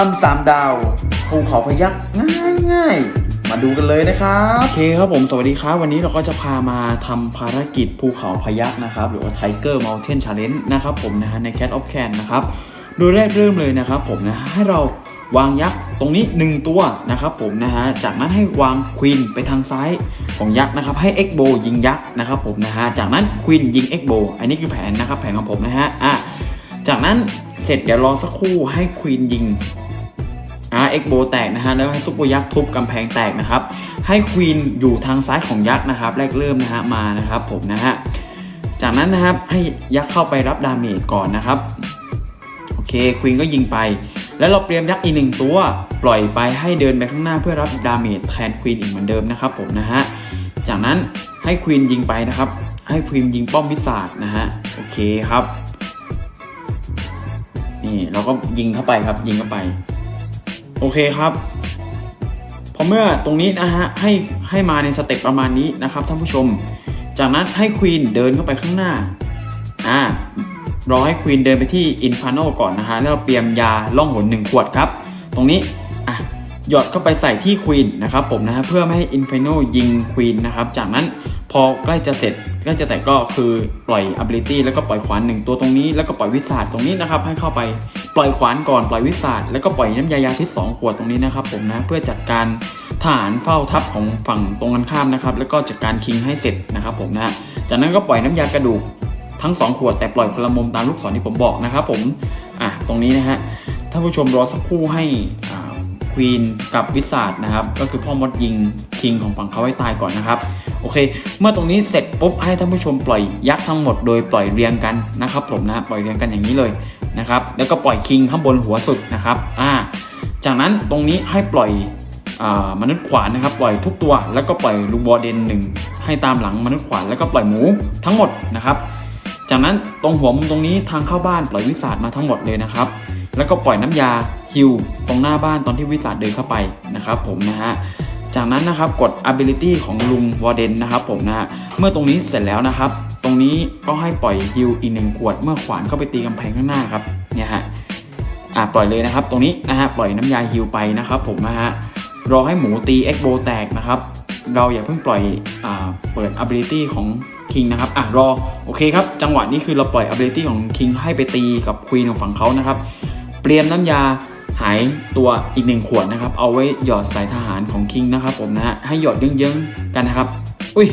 ทำสามดาวภูเขาพยักง่ายง่ายมาดูกันเลยนะครับโอเคครับผมสวัสดีครับ วันนี้เราก็จะพามาทำภารกิจภูเขาพยักนะครับ หรือว่า Tiger Mountain Challenge นะครับผมนะฮะใน Cat of Can นะครับ โดยแรกเริ่มเลยนะครับผมนะให้เราวางยักษ์ตรงนี้ 1 ตัวนะครับผมนะฮะ จากนั้นให้วางควีนไปทางซ้ายของยักษ์นะครับให้ X bow ยิงยักษ์นะครับผมนะฮะ จากนั้นควีนยิง X bow อันนี้คือแผนนะครับแผนของผมนะฮะอะจากนั้นเสร็จเดี๋ยวรอสักครู่ให้ควีนยิง เอ็กโบแตกนะฮะแล้วให้ซุปเปอร์ยักษ์ทุบกำแพงแตกนะครับให้ควีนอยู่ทางซ้ายของยักษ์นะครับแรกเริ่มนะฮะมานะครับผมนะฮะจากนั้นนะครับให้ยักษ์เข้าไปรับดาเมจก่อนนะครับโอเคควีนก็ยิงไป แล้วเราเตรียมยักษ์อีกหนึ่งตัวปล่อยไปให้เดินไปข้างหน้าเพื่อรับดาเมจแทนควีนอีกเหมือนเดิมนะครับผมนะฮะจากนั้นให้ควีนยิงไปนะครับ ให้ควีนยิงป้อมวิสาดนะฮะโอเคครับนี่เราก็ยิงเข้าไปครับยิงเข้าไป โอเคครับพอเมื่อตรงนี้นะฮะให้ให้มาในสเต็ปประมาณนี้นะครับท่านผู้ชม จากนั้นให้ควีนเดินเข้าไปข้างหน้าอ่ารอให้ควีนเดินไปที่อินฟาโนก่อนนะฮะแล้วเตรียมยาล่องหนหนึ่งขวดครับ ตรงนี้อะหยอดเข้าไปใส่ที่ควีนนะครับผมนะฮะเพื่อไม่ให้อินฟาโนยิงควีนนะครับจากนั้นพอใกล้จะเสร็จใกล้จะแต่ก็คือปล่อย ability แล้วก็ปล่อยขวานหนึ่งตัวตรงนี้ แล้วก็ปล่อยวิสาดตรงนี้นะครับให้เข้าไป ปล่อยขวานก่อนปล่อยวิสาดแล้วก็ปล่อยน้ำยายาที่2ขวดตรงนี้นะครับผมนะเพื่อจัดการทหารเฝ้าทัพของฝั่งตรงกันข้ามนะครับแล้วก็จัดการคิงให้เสร็จนะครับผมนะจากนั้นก็ปล่อยน้ำยากระดูกทั้ง 2 ขวดแต่ปล่อยคนละมุมตามลูกศรที่ผมบอกนะครับผมอะตรงนี้นะฮะท่านผู้ชมรอสักครู่ให้ควีนกับวิสาดนะครับก็คือพ่อมดยิงคิงของฝั่งเขาให้ตายก่อนนะครับโอเค เมื่อตรงนี้เสร็จปุ๊บให้ท่านผู้ชมปล่อยยักษ์ทั้งหมดโดยปล่อยเรียงกันนะครับผมนะปล่อยเรียงกันอย่างนี้เลย นะครับ แล้วก็ปล่อยคิงข้างบนหัวสุดนะครับอ่าจากนั้นตรงนี้ให้ปล่อยอมนุษย์ขวานนะครับ ปล่อยทุกตัว แล้วก็ปล่อยลูกบอเดนหนึ่งให้ตามหลังมนุษย์ขวานแล้วก็ปล่อยหมูทั้งหมดนะครับ จากนั้นตรงหัวมุมตรงนี้ทางเข้าบ้านปล่อยวิสาดมาทั้งหมดเลยนะครับ แล้วก็ปล่อยน้ำยาฮิวตรงหน้าบ้านตอนที่วิสาดเดินเข้าไปนะครับผมนะฮะจากนั้นนะครับกด ability ของลุงวอร์เดนนะครับผมนะฮะเมื่อตรงนี้เสร็จแล้วนะครับ รงนี้ก็ให้ปล่อยฮิวอีกหนึ่งขวดเมื่อขวานเข้าไปตีกำแพงข้างหน้าครับเนี่ยฮะอ่าปล่อยเลยนะครับ ตรงนี้นะฮะปล่อยน้ำยาฮิวไปนะครับ ผมนะฮะรอให้หมูตีเอ็กโบแตกนะครับ เราอย่าเพิ่งปล่อยอ่าเปิด ability ของคิงนะครับอะรอโอเคครับ จังหวะนี้คือเราปล่อย ability ของคิงให้ไปตีกับควีนของฝั่งเขานะครับเตรียมน้ำยาหายตัวอีกหนึ่งขวดนะครับ เอาไว้หยอดสายทหารของคิงนะครับ ผมนะฮะให้หยอดเยื้องๆกันนะครับ อุ้ย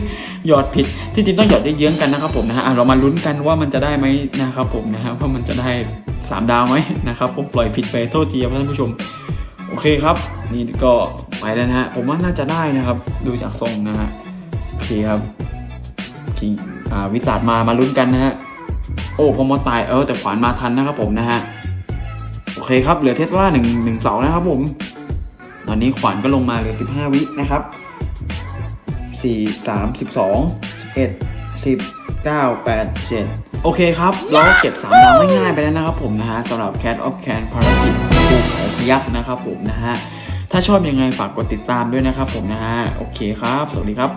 หยอดผิดที่จริงต้องหยอดเยื้องๆกันนะครับผมนะฮะเรามาลุ้นกันว่ามันจะได้ไหมนะครับผมนะฮะว่ามันจะได้สามดาวไหมนะครับผมปล่อยผิดไปโทษทีครับท่านผู้ชม โอเคครับ นี่ก็ไปแล้วนะฮะผมว่าน่าจะได้นะครับ ดูจากทรงนะฮะโอเคครับคิงอ่าวิสาดมามาลุ้นกันนะฮะโอ้พอมอตายเออแต่ขวานมาทันนะครับผมนะฮะโอเคครับเหลือเทสลาหนึ่งหนึ่งเสานะครับผม ตอนนี้ขวานก็ลงมาเหลือ15 วินะครับ 4 3 12 11 10 9 8 7 โอเคครับ เราเก็บ 3 ดาวง่ายๆไปแล้วนะครับผมนะฮะสำหรับ Cat of Can ภารกิจภูเขาพยักนะครับผมนะฮะ ถ้าชอบยังไงฝากกดติดตามด้วยนะครับผมนะฮะ โอเคครับ สวัสดีครับ